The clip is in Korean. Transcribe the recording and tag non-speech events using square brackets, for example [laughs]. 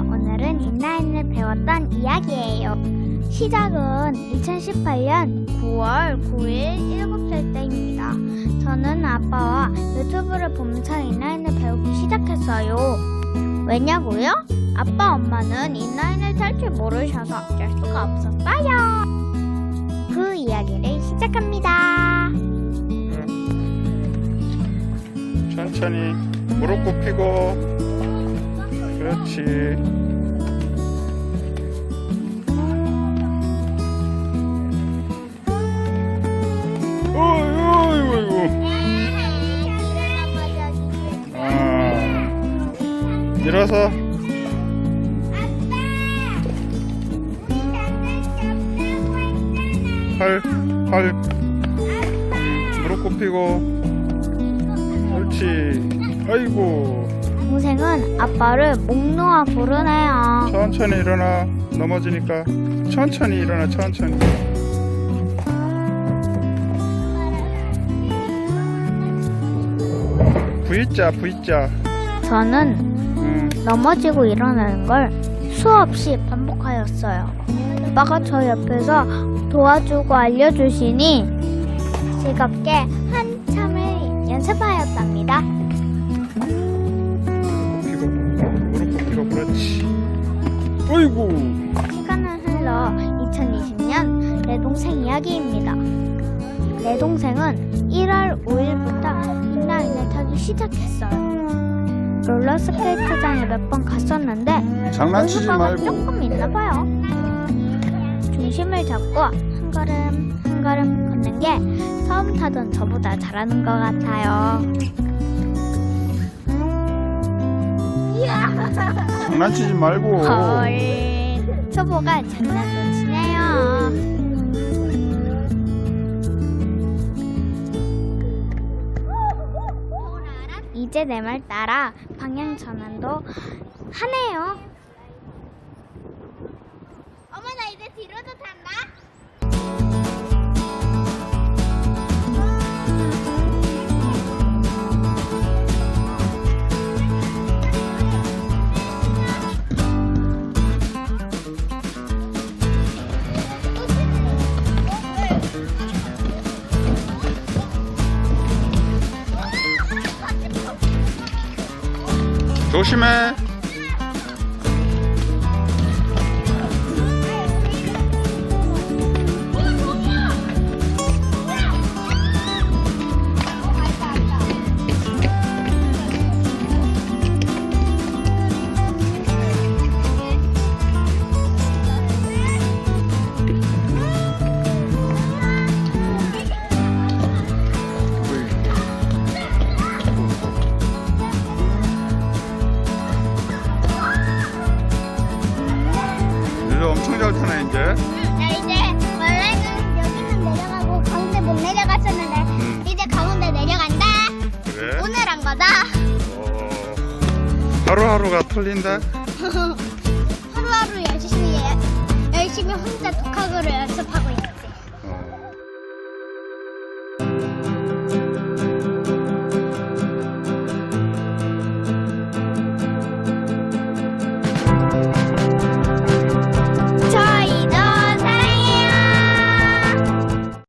오늘은 인라인을 배웠던 이야기예요. 시작은 2018년 9월 9일 7살 때입니다. 저는 아빠와 유튜브를 보면서 인라인을 배우기 시작했어요. 왜냐고요? 아빠 엄마는 인라인을 탈 줄 모르셔서 어쩔 수가 없었어요. 그 이야기를 시작합니다. 천천히 무릎 굽히고 그렇지. 어이구 어이구 아. 일어서. 팔, 팔. 무릎 굽히고. 옳지. 아이고 동생은 아빠를 목 놓아 부르네요. 천천히 일어나 넘어지니까 천천히 일어나 천천히 V자 V자 저는 음, 넘어지고 일어나는 걸 수없이 반복하였어요. 아빠가 저 옆에서 도와주고 알려주시니 즐겁게 한참을 연습하였답니다. 어이구 시간은 흘러 2020년 내 동생 이야기입니다. 내 동생은 1월 5일부터 인라인을 타기 시작했어요. 롤러스케이트장에 몇 번 갔었는데 장난치지 말고 조금 있나 봐요. 중심을 잡고 한 걸음 한 걸음 걷는 게 처음 타던 저보다 잘하는 것 같아요. 장난치지 말고 헐, 초보가 장난도 치네요. 이제 내 말 따라 방향 전환도 하네요. 어머 나 이제 뒤로도 탄다. 조심해 엄청 잘 타네 이제 나 이제 원래는 여기는 내려가고 가운데 못 내려갔었는데 음. 이제 가운데 내려간다. 그래 오늘 한 거다. 어, 하루하루가 틀린다 [laughs] 하루하루 열심히 해- 열심히 혼자 독학으로 연습하고